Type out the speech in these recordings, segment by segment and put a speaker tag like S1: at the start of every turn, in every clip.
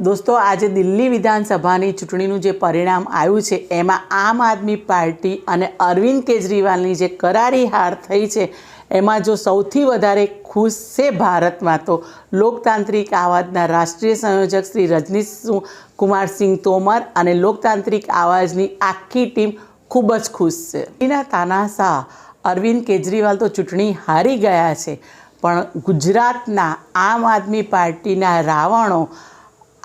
S1: દોસ્તો, આજે દિલ્હી વિધાનસભાની ચૂંટણીનું જે પરિણામ આવ્યું છે, એમાં આમ આદમી પાર્ટી અને અરવિંદ કેજરીવાલની જે કરારી હાર થઈ છે, એમાં જો સૌથી વધારે ખુશ છે ભારતમાં તો લોકતાંત્રિક આવાજના રાષ્ટ્રીય સંયોજક શ્રી રજનીશ કુમારસિંહ કુમાર સિંહ તોમર અને લોકતાંત્રિક આવાજની આખી ટીમ ખૂબ જ ખુશ છે. એના તાનાશાહ અરવિંદ કેજરીવાલ તો ચૂંટણી હારી ગયા છે, પણ ગુજરાતના આમ આદમી પાર્ટીના રાવણો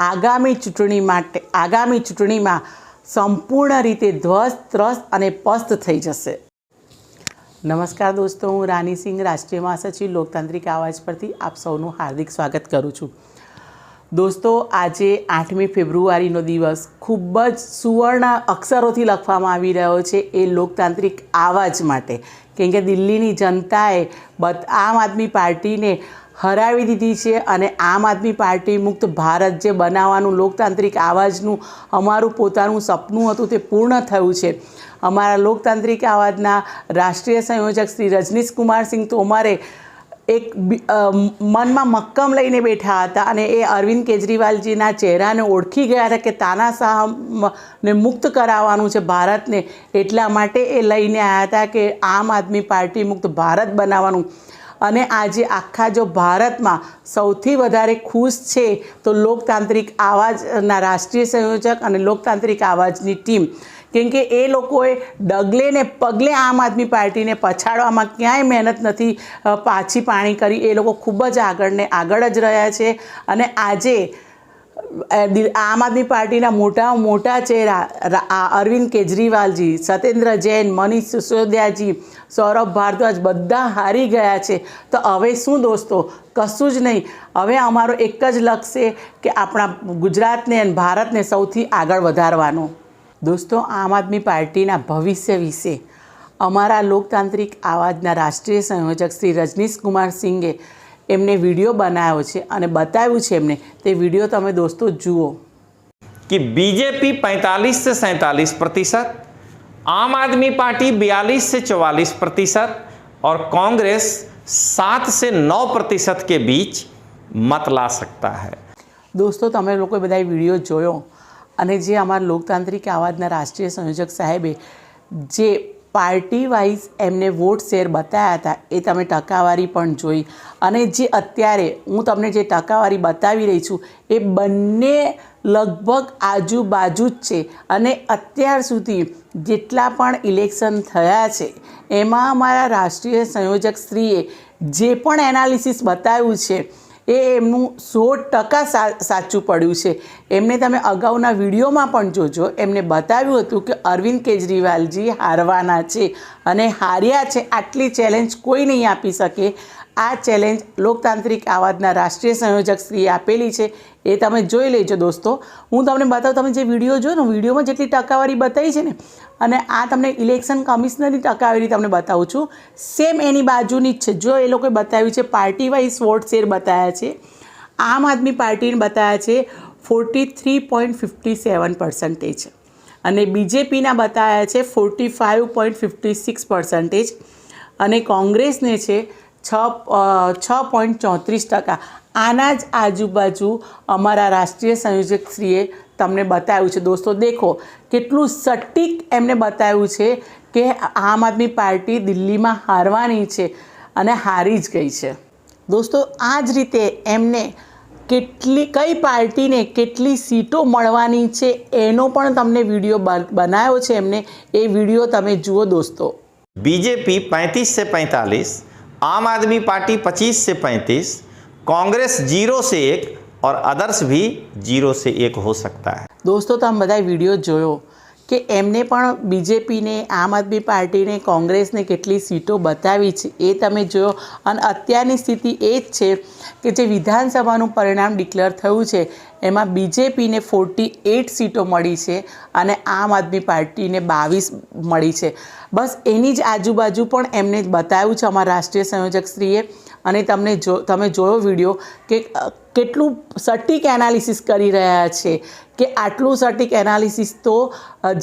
S1: આગામી ચૂંટણી માટે, આગામી ચૂંટણીમાં સંપૂર્ણ રીતે ધ્વસ્ત, ત્રસ્ત અને પસ્ત થઈ જશે. નમસ્કાર દોસ્તો, હું રાની સિંહ, રાષ્ટ્રીય મહાસચિવ, લોકતાંત્રિક આવાજ પરથી આપ સૌનું હાર્દિક સ્વાગત કરું છું. દોસ્તો, આજે આઠમી ફેબ્રુઆરીનો દિવસ ખૂબ જ સુવર્ણ અક્ષરોથી લખવામાં આવી રહ્યો છે એ લોકતાંત્રિક આવાજ માટે. કેમ કે દિલ્હીની જનતાએ બત, આમ આદમી પાર્ટીને હરાવી દીધી છે અને આમ આદમી પાર્ટી મુક્ત ભારત જે બનાવવાનું લોકતાંત્રિક આવાજનું, અમારું પોતાનું સપનું હતું તે પૂર્ણ થયું છે. અમારા લોકતાંત્રિક આવાજના રાષ્ટ્રીય સંયોજક શ્રી રજનીશ કુમાર સિંહ તોમરે એક મનમાં મક્કમ લઈને બેઠા હતા અને એ અરવિંદ કેજરીવાલજીના ચહેરાને ઓળખી ગયા હતા કે તાનાશાહને મુક્ત કરાવવાનું છે ભારતને. એટલા માટે એ લઈને આવ્યા હતા કે આમ આદમી પાર્ટી મુક્ત ભારત બનાવવાનું. અને આજે આખા જો ભારતમાં સૌથી વધારે ખુશ છે તો લોકતાંત્રિક આવાજના રાષ્ટ્રીય સંયોજક અને લોકતાંત્રિક આવાજની ટીમ. કેમ કે એ લોકોએ ડગલે ને પગલે આમ આદમી પાર્ટીને પછાડવામાં ક્યાંય મહેનત નથી પાછી પાણી કરી. એ લોકો ખૂબ જ આગળને આગળ જ રહ્યા છે. અને આજે આમ આદમી પાર્ટીના મોટા મોટા ચહેરા અરવિંદ કેજરીવાલજી, સત્યેન્દ્ર જૈન, મનીષ સિસોદિયાજી, સૌરભ ભારદ્વાજ બધા હારી ગયા છે. તો હવે શું દોસ્તો? કશું જ નહીં. હવે અમારો એક જ લક્ષ્ય કે આપણા ગુજરાતને અને ભારતને સૌથી આગળ વધારવાનો. દોસ્તો, આમ આદમી પાર્ટીના ભવિષ્ય વિશે. અમારા લોકતાંત્રિક આવાજના રાષ્ટ્રીય સંયોજક શ્રી રજનીશ કુમાર સિંઘે એમને વિડીયો બનાવ્યો છે અને બતાવ્યું છે એમને તે વિડીયો તમે દોસ્તો જુઓ
S2: कि बीजेपी 45 से सैंतालीस प्रतिशत आम आदमी पार्टी 42 से 44 प्रतिशत और कांग्रेस 7 से 9 प्रतिशत के बीच मत ला सकता है
S1: દોસ્તો તમે લોકોએ બધાએ વિડીયો જોયો અને જે અમારા લોકતાંત્રિક આવાજના રાષ્ટ્રીય સંયોજક સાહેબે જે પાર્ટી વાઇઝ એમને વોટ શેર બતાવ્યા હતા, એ તમે ટકાવારી પણ જોઈ. અને જે અત્યારે હું તમને જે ટકાવારી બતાવી રહી છું, એ બંને લગભગ આજુબાજુ જ છે. અને અત્યાર સુધી જેટલા પણ ઇલેક્શન થયા છે, એમાં અમારા રાષ્ટ્રીય સંયોજક શ્રીએ જે પણ એનાલિસિસ બતાવ્યું છે એ એમનું સો ટકા સા- સાચું પડ્યું છે. એમને તમે અગાઉના વિડીયોમાં પણ જોજો, એમને બતાવ્યું હતું કે અરવિંદ કેજરીવાલજી હારવાના છે અને હાર્યા છે. આટલી ચેલેન્જ કોઈ નહીં આપી શકે. આ ચેલેન્જ લોકતાંત્રિક આવાજના રાષ્ટ્રીય સંયોજક શ્રીએ આપેલી છે એ તમે જોઈ લેજો દોસ્તો. હું તમને બતાવું, તમે જે વીડિયો જોયો ને, વિડીયોમાં જેટલી ટકાવારી બતાવી છે ને, અને આ તમને ઇલેક્શન કમિશનરની ટકાવારી તમને બતાવું છું. સેમ એની બાજુની જ છે. જો એ લોકોએ બતાવ્યું છે પાર્ટી વાઇઝ વોટ શેર બતાવ્યા છે, આમ આદમી પાર્ટીને બતાવ્યા છે forty three point fifty seven percentage અને બીજેપીના બતાવ્યા છે forty five point fifty six percentage અને કોંગ્રેસને છે છ અ, છ પોઈન્ટ ચોત્રીસ ટકા આના જ આજુબાજુ અમારા રાષ્ટ્રીય સંયોજકશ્રીએ તમને બતાવ્યું છે દોસ્તો દેખો કેટલું સટીક એમને બતાવ્યું છે કે આમ આદમી પાર્ટી દિલ્હીમાં હારવાની છે અને હારી જ ગઈ છે દોસ્તો આ જ રીતે એમને કેટલી કઈ પાર્ટીને કેટલી સીટો મળવાની છે એનો પણ તમને વિડીયો બ- બનાવ્યો છે એમને એ વિડીયો તમે જુઓ દોસ્તો
S2: बीजेपी 35 से 45 आम आदमी पार्टी 25 से 35 कांग्रेस जीरो से एक और अदर्स भी जीरो से एक हो सकता है
S1: દોસ્તો તમે બધાએ વિડીયો જોયો કે એમને પણ બીજેપીને, આમ આદમી પાર્ટીને, કોંગ્રેસને કેટલી સીટો બતાવી છે એ તમે જોયો. અને અત્યારની સ્થિતિ એ જ છે કે જે વિધાનસભાનું પરિણામ ડિક્લેર થયું છે, એમાં બીજેપીને ફોર્ટી એટ સીટો મળી છે અને આમ આદમી પાર્ટીને બાવીસ મળી છે. બસ એની જ આજુબાજુ પણ એમને બતાવ્યું છે અમારા રાષ્ટ્રીય સંયોજકશ્રીએ. અને તમને જો, તમે જોયો વીડિયો કે કેટલું સટીક એનાલિસિસ કરી રહ્યા છે, કે આટલું સટીક એનાલિસિસ તો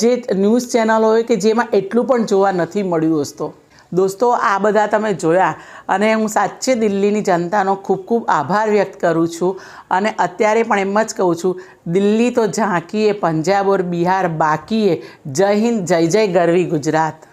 S1: જે ન્યૂઝ ચેનલ હોય કે જેમાં એટલું પણ જોવા નથી મળ્યું દોસ્તો. દોસ્તો, આ બધા તમે જોયા અને હું સાચે દિલ્હીની જનતાનો ખૂબ ખૂબ આભાર વ્યક્ત કરું છું અને અત્યારે પણ એમ જ કહું છું, દિલ્હી તો ઝાંકીએ, પંજાબ ઓર બિહાર બાકીએ. જય હિન્દ, જય જય ગરવી ગુજરાત.